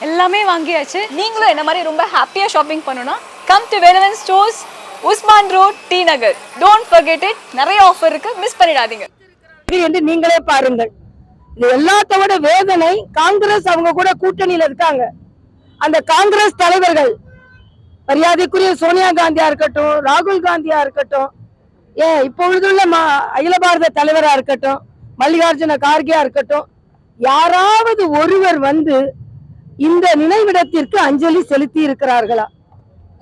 எல்லாமே வாங்கியாச்சு. நீங்களும் என்ன மாதிரி ரொம்ப ஹாப்பியாக ஷாப்பிங் பண்ணணும்னா come to Velavan stores Usman road T Nagar don't forget it. நிறைய ஆஃபர் இருக்கு. மிஸ் பண்ணிடாதீங்க. இது என்று நீங்களே பாருங்கள். இது எல்லாத்தோட வேதனை காங்கிரஸ் அவங்க கூட கூட்டணியில இருக்காங்க. அந்த காங்கிரஸ் தலைவர்கள் மரியாதைக்குரிய சோனியா காந்தியா இருக்கட்டும் ராகுல் காந்தியா இருக்கட்டும் ஏன் இப்பொழுதுள்ள ம- அகில பாரத தலைவரா இருக்கட்டும் மல்லிகார்ஜுன கார்கேயா இருக்கட்டும் யாராவது ஒருவர் வந்து இந்த நினைவிடத்திற்கு அஞ்சலி செலுத்தி இருக்கிறார்களா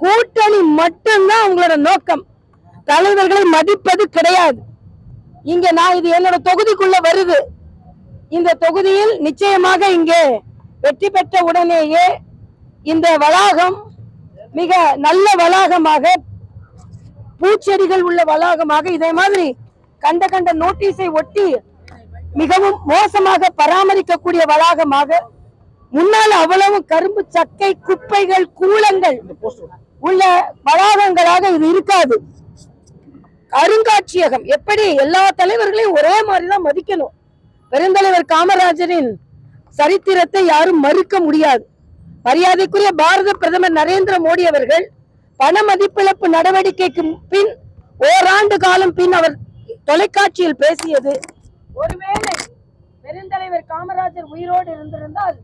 கூட்டணி மட்டும்தான் அவங்களோட நோக்கம். தலைவர்களை மதிப்பது கிடையாது. இங்க நான் இது என்னோட தொகுதிக்குள்ள வருது. இந்த தொகுதியில் நிச்சயமாக இங்கே வெற்றி பெற்ற உடனேயே இந்த வளாகம் மிக நல்ல வளாகமாக பூச்செடிகள் உள்ள வளாகமாக இதே மாதிரி கண்ட கண்ட நோட்டீஸை ஒட்டி மிகவும் மோசமாக பராமரிக்கக்கூடிய வளாகமாக முன்னால் அவ்வளவு கரும்பு சக்கை குப்பைகள் கூலங்கள் உள்ள வளாகங்களாக இது இருக்காது. அருங்காட்சியகம். எப்படி? எல்லா தலைவர்களையும் ஒரே மாதிரிதான் மதிக்கணும். பெருந்தலைவர் காமராஜரின் சரித்திரத்தை யாரும் மறுக்க முடியாது. மரியாதைக்குரிய பாரத பிரதமர் நரேந்திர மோடி அவர்கள் பண மதிப்பிழப்பு நடவடிக்கைக்கு பின் ஓராண்டு காலம் பின் அவர் தொலைக்காட்சியில் பேசியது ஒருவேளை பெருந்தலைவர் காமராஜர் உயிரோடு இருந்திருந்தால்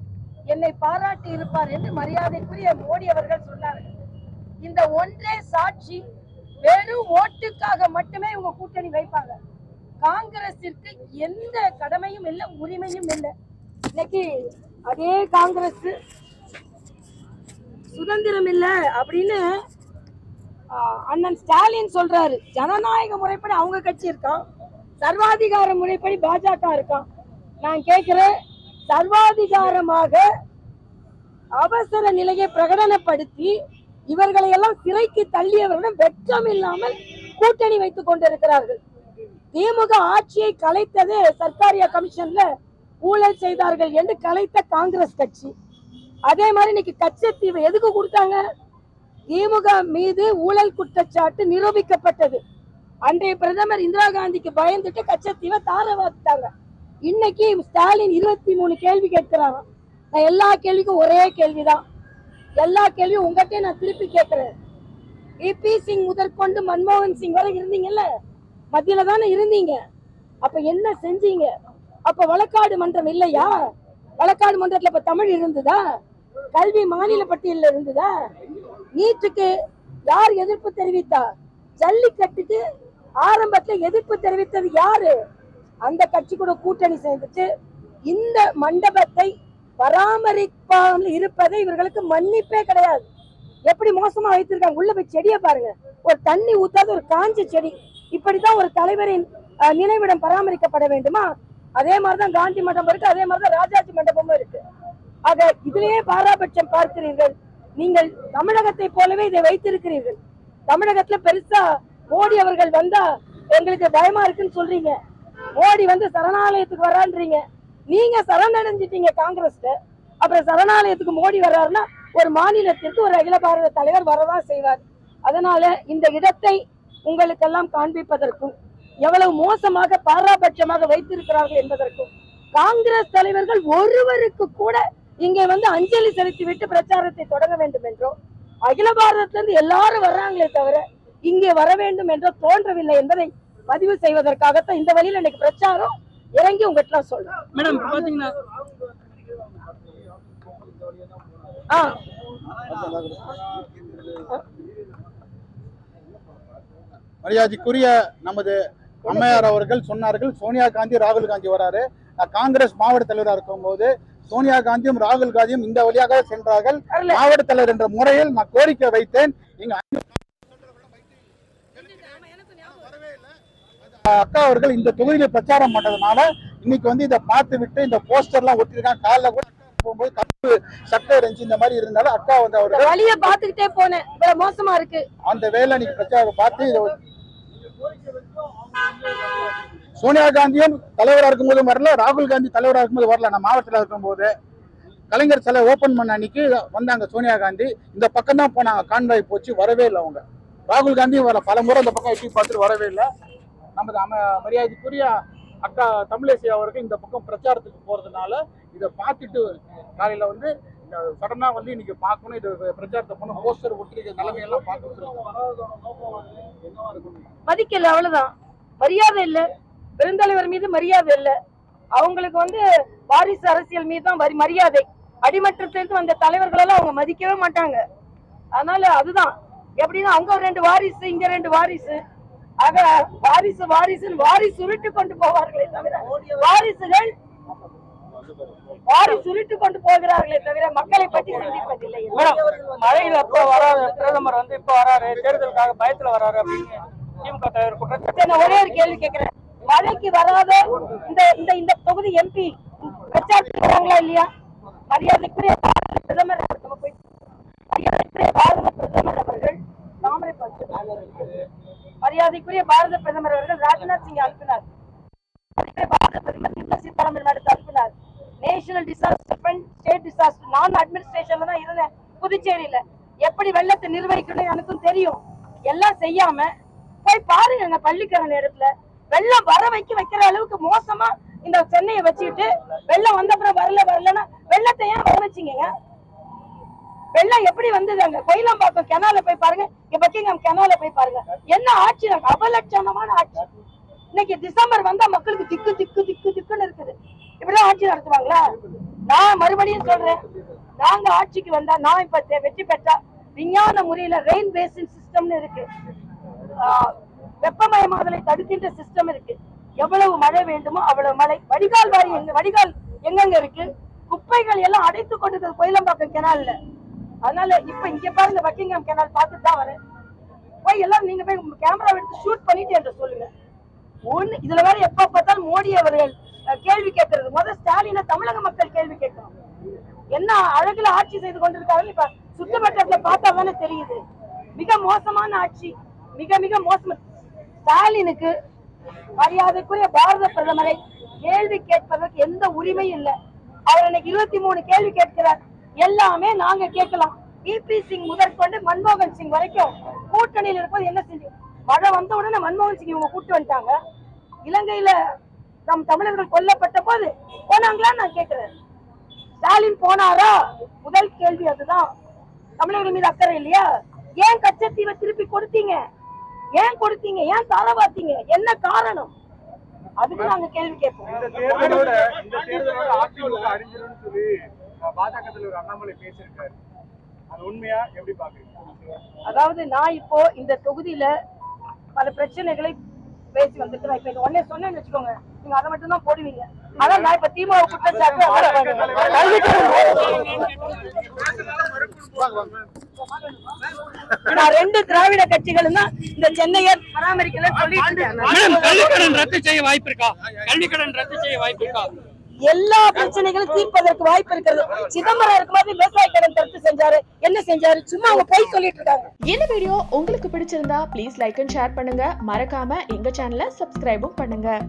என்னை பாராட்டி இருப்பார் என்று மரியாதைக்குரிய மோடி அவர்கள் சொன்னார்கள். இந்த ஒன்றே சாட்சி வெறும் ஓட்டுக்காக மட்டுமே இவங்க கூட்டணி வைப்பாங்க. காங்கிரஸிற்கு எந்த கடமையும் இல்லை உரிமையும் இல்லை. இன்னைக்கு அதே காங்கிரஸ் சுதந்திரம் இல்லை அப்படின்னு அண்ணன் ஸ்டாலின் சொல்றாரு. ஜனநாயக முறைப்படி அவங்க கட்சி இருக்கான் சர்வாதிகார முறைப்படி பாஜக இருக்கான் நான் கேட்கிறேன் சர்வாதிகாரமாக அவசர நிலையை பிரகடனப்படுத்தி இவர்களை எல்லாம் சிறைக்கு தள்ளியவர்களிடம் வெற்றம் இல்லாமல் கூட்டணி வைத்துக் கொண்டிருக்கிறார்கள். திமுக ஆட்சியை கலைத்ததே சர்க்காரியா கமிஷன்ல ஊழல் செய்தார்கள் என்று கலைத்த காங்கிரஸ் கட்சி. அதே மாதிரி இன்னைக்கு கச்சத்தீவை எதுக்கு கொடுத்தாங்க? திமுக மீது ஊழல் குற்றச்சாட்டு நிரூபிக்கப்பட்டது. அன்றைய பிரதமர் இந்திரா காந்திக்கு பயந்துட்டு கச்சத்தீவை தார வாத்துட்டாங்க இன்னைக்கு ஸ்டாலின் இருபத்தி மூணு கேள்வி கேட்கிறாராம் நான் எல்லா கேள்விக்கும் ஒரே கேள்விதான். எல்லா கேள்வியும் உங்ககிட்ட நான் திருப்பி கேட்கிறேன். பி சிங் முதற்கொண்டு மன்மோகன் சிங் வரை இருந்தீங்கல்ல? மத்தியில தானே இருந்தீங்க. அப்ப என்ன செஞ்சீங்க? அப்ப வழக்காடு மன்றம் இல்லையா? வழக்காடு மன்றத்துல இப்ப தமிழ் இருந்ததா? கல்வி மாநில பட்டியல இருந்ததா? நீட்டுக்கு யார் எதிர்ப்பு தெரிவித்தா? ஜல்லிக்கட்டுக்கு ஆரம்பத்துல எதிர்ப்பு தெரிவித்தது யாரு? அந்த கட்சி கூட கூட்டணி சேர்ந்துட்டு இந்த மண்டபத்தை பராமரிப்பாமல் இருப்பதை இவர்களுக்கு மன்னிப்பே கிடையாது. எப்படி மோசமா வைத்திருக்காங்க? உள்ள போய் செடியை பாருங்க. ஒரு தண்ணி ஊத்தாத ஒரு காஞ்ச செடி. இப்படித்தான் ஒரு தலைவரின் நினைவிடம் பராமரிக்கப்பட வேண்டுமா? அதே மாதிரிதான் காந்தி மண்டபம் இருக்கு அதே மாதிரிதான் ராஜாஜி மண்டபமும் இருக்கு. ஆக இதிலேயே பாராபட்சம் பார்க்கிறீர்கள். நீங்கள் தமிழகத்தை போலவே இதை வைத்திருக்கிறீர்கள். தமிழகத்துல பெருசா மோடி அவர்கள் வந்தா எங்களுக்கு பயமா இருக்குன்னு சொல்றீங்க. மோடி வந்து சரணாலயத்துக்கு வரான்றீங்க. நீங்க சரணடைஞ்சிட்டீங்க காங்கிரஸ்ல. அப்புறம் சரணாலயத்துக்கு மோடி வர்றாருன்னா ஒரு மாநிலத்திற்கு ஒரு அகில பாரத தலைவர் வரதான் செய்வார். அதனால இந்த இடத்தை உங்களுக்கெல்லாம் காண்பிப்பதற்கும் எவ்வளவு மோசமாக பாராபட்சமாக வைத்திருக்கிறார்கள் என்பதற்கும் காங்கிரஸ் தலைவர்கள் ஒருவருக்கு கூட இங்கே வந்து அஞ்சலி செலுத்தி விட்டு பிரச்சாரத்தை தொடங்க வேண்டும் என்றோ அகில பாரதத்துல இருந்து எல்லாரும் வர்றாங்களே தவிர இங்கே வர வேண்டும் என்றோ தோன்றவில்லை என்பதை பதிவு செய்வதற்காகத்தான் இந்த வழியில இன்னைக்கு பிரச்சாரம் இறங்கி உங்ககிட்ட சொல்றேன். மேடம் பாத்தீங்கன்னா மரியாதைக்குரிய நமது அம்மையார் அவர்கள் சொன்னார்கள் சோனியா காந்தி ராகுல் காந்தி வராரு. காங்கிரஸ் மாவட்ட தலைவராக இருக்கும்போது சோனியா காந்தியும் ராகுல் காந்தியும் இந்த வழியாக சென்றார்கள். மாவட்ட தலைவர் என்ற முறையில் நான் கோரிக்கை வைத்தேன். இங்க அக்கா அவர்கள் இந்த தொகுதியில பிரச்சாரம் பண்ணதுனால இன்னைக்கு வந்து இதை பார்த்து விட்டு இந்த போஸ்டர்லாம் ஒட்டிருக்காங்க. காலைல கூட போகும்போது கருப்பு சட்டை இருந்துச்சு இந்த மாதிரி இருந்தாலும் அக்கா வந்து அவர்கள் வழிய பாத்துக்கிட்டே போனேன். இவ்வளவு மோசமா இருக்கு. அந்த வேலை நீங்க பிரச்சாரம் பார்த்து இதை சோனியா காந்தியும் தலைவரா இருக்கும்போது வரல ராகுல் காந்தி தலைவரா இருக்கும்போது வரல. நான் மாவட்டத்தில் இருக்கும்போது கலைஞர் சிலை ஓபன் பண்ண அன்னைக்கு வந்தாங்க சோனியா காந்தி. இந்த பக்கம் தான் போனாங்க. கான்வாய் போச்சு வரவே இல்லை அவங்க. ராகுல் காந்தியும் வரல. பல முறை இந்த பக்கம் எட்டி பார்த்துட்டு வரவே இல்லை. நமது அம மரியாதைக்குரிய அக்கா தமிழேசி அவர்கள் இந்த பக்கம் பிரச்சாரத்துக்கு போறதுனால இதை பார்த்துட்டு காலையில் வந்து சடனாக வந்து இன்னைக்கு பார்க்கணும் இது பிரச்சாரத்தை பண்ண போஸ்டர் ஒட்டிருக்க நிலைமையெல்லாம் பார்க்கணும் மதிக்கல அவ்வளவுதான். மரியாதை இல்ல. பெருந்தலைவர் மீது மரியாதை இல்ல. அவங்களுக்கு வந்து வாரிசு அரசியல் மீது தான் வரி- மரியாதை. அடிமட்டத்திலிருந்து வந்த தலைவர்கள் எல்லாம் அவங்க மதிக்கவே மாட்டாங்க. அதனால அதுதான். எப்படின்னா அங்க ஒரு ரெண்டு வாரிசு இங்க ரெண்டு வாரிசு. ஆக வாரிசு வாரிசுன்னு வாரிசு உருட்டு கொண்டு போவார்களே தவிர வாரிசுகள் வாரிசு உருட்டு கொண்டு போகிறார்களே தவிர மக்களை பற்றி சிந்திப்பதில்லை. மழையில அப்ப வராது பிரதமர் வந்து இப்ப வராரு தேர்தலுக்காக பயத்துல வராரு அப்படின்னு திமுக தலைவர் நான் ஒரே ஒரு கேள்வி கேட்கிறேன். மழைக்கு வராத இந்த இந்த இந்த தொகுதி எம்பி பிரச்சாரத்துக்கு வராங்களா இல்லையா? மரியாதைக்குரிய பாரத பிரதமர் நம்ம போய் மரியாதைக்குரிய பாரத பிரதமர் அவர்கள் தாமரை மரியாதைக்குரிய பாரத பிரதமர் அவர்கள் ராஜ்நாத் சிங் அனுப்பினார். பாரத பிரதமர் நிர்மலா சீதாராமன் மேடத்தை அனுப்பினார். National disaster fund state disaster நான் அட்மினிஸ்ட்ரேஷன்ல தான் இருந்தேன். புதுச்சேரியில. எப்படி வெள்ளத்தை நிர்வகிக்கணும் எனக்கும் தெரியும். எல்லாம் செய்யாம போய் பாருங்க பள்ளிக்கர நேரத்துல. வெள்ளம் வர வைக்க வைக்கிற அளவுக்கு மோசமா இந்த சென்னையை வச்சுக்கிட்டு வெள்ளம் வந்த அப்புறம் வரல வரலன்னா வெள்ளத்தை ஏன் வர வச்சிங்க வெள்ளம் எப்படி வந்தது அங்க? கோயிலாம்பாக்கம் கெனால போய் பாருங்க. பக்கிங்கம் கெனால போய் பாருங்க. என்ன ஆட்சி? நடக்கு? அபலட்சணமான ஆட்சி. இன்னைக்கு டிசம்பர் வந்தா மக்களுக்கு திக்கு திக்கு திக்கு திக்குன்னு இருக்குது. இப்படிதான் ஆட்சி நடத்துவாங்களா? நான் மறுபடியும் சொல்றேன். நாங்க ஆட்சிக்கு வந்தா நான் இப்ப வெற்றி பெற்றா விஞ்ஞான முறையில ரெயின் பேசின் சிஸ்டம்னு இருக்கு. ஆஹ், வெப்பமயமாதலை தடுக்கின்ற சிஸ்டம் இருக்கு. எவ்வளவு மழை வேண்டுமோ அவ்வளவு மழை. வடிகால் வாரி வடிகால் எங்கெங்க இருக்கு? குப்பைகள் எல்லாம் அடைத்து கொண்டு கோயிலம்பாக்கம் கெனால்ல அதனால இப்ப இங்க பாருங்க பக்கிங்ஹாம் கேனால் பார்த்துட்டு தான் வரேன். போய் எல்லாம் நீங்க போய் கேமரா எடுத்து ஷூட் பண்ணிட்டு என்று சொல்லுங்க. ஒண்ணு இதுல வேற எப்ப பார்த்தாலும் மோடி அவர்கள் கேள்வி கேட்கறது. முதல் ஸ்டாலின தமிழக மக்கள் கேள்வி கேட்கணும். என்ன அழகுல ஆட்சி செய்து கொண்டிருக்காங்க இப்ப சுற்றுவட்டத்துல பார்த்தா தானே தெரியுது. மிக மோசமான ஆட்சி. மிக மிக மோசம். ஸ்டாலினுக்கு மரியாதைக்குரிய பாரத பிரதமரை கேள்வி கேட்பதற்கு எந்த உரிமையும் இல்லை. அவர் இன்னைக்கு இருபத்தி மூணு கேள்வி கேட்கிறார். எல்லாமே நாங்க கேட்கலாம். பிபி சிங் முதற்கொண்டு மன்மோகன் சிங் வரைக்கும் கூட்டணியில் இருப்பது என்ன செஞ்சு மழை வந்த உடனே மன்மோகன் சிங் இவங்க கூட்டு வந்துட்டாங்க. இலங்கையில நம் தமிழர்கள் கொல்லப்பட்ட போது போனாங்களா நான் கேட்கிறேன். ஸ்டாலின் போனாரா? முதல் கேள்வி அதுதான். தமிழர்கள் மீது அக்கறை இல்லையா? ஏன் கச்சத்தீவை திருப்பி கொடுத்தீங்க? ஏன் கொடுத்தீங்க? ஏன் தாழ பார்த்தீங்க? என்ன காரணம்? அதுக்கு நாங்க கேள்வி கேட்போம். பாஜக தலைவர் அண்ணாமலை பேசியிருக்காரு. அது உண்மையா? எப்படி பாக்குறீங்க? அதாவது நான் இப்போ இந்த தொகுதியில பல பிரச்சனைகளை பேசி வந்துட்டு இப்ப இது உடனே சொன்னேன்னு வச்சுக்கோங்க. நீங்க அதை மட்டும் தான் போடுவீங்க. அதான் நான் இப்ப திமுக குற்றச்சாட்டு நான் ரெண்டு திராவிட கட்சிகளும் தான் இந்த சென்னையை பராமரிக்கல சொல்லிட்டு ரத்து செய்ய வாய்ப்பு இருக்கா? கல்விக்கடன் ரத்து செய்ய வாய்ப்பு இருக்கா? எல்லா பிரச்சனைகளும் தீர்ப்பதற்கு வாய்ப்பு இருக்கிறது. சிதம்பரம் இருக்கும்போது விவசாய கடன் தடுத்து செஞ்சாரு. என்ன செஞ்சாரு? சும்மா அவங்க போய் சொல்லிட்டு இருக்காங்க. இந்த வீடியோ உங்களுக்கு பிடிச்சிருந்தா ப்ளீஸ் லைக் அண்ட் ஷேர் பண்ணுங்க. மறக்காம எங்க சேனலை சப்ஸ்கிரைபும் பண்ணுங்க.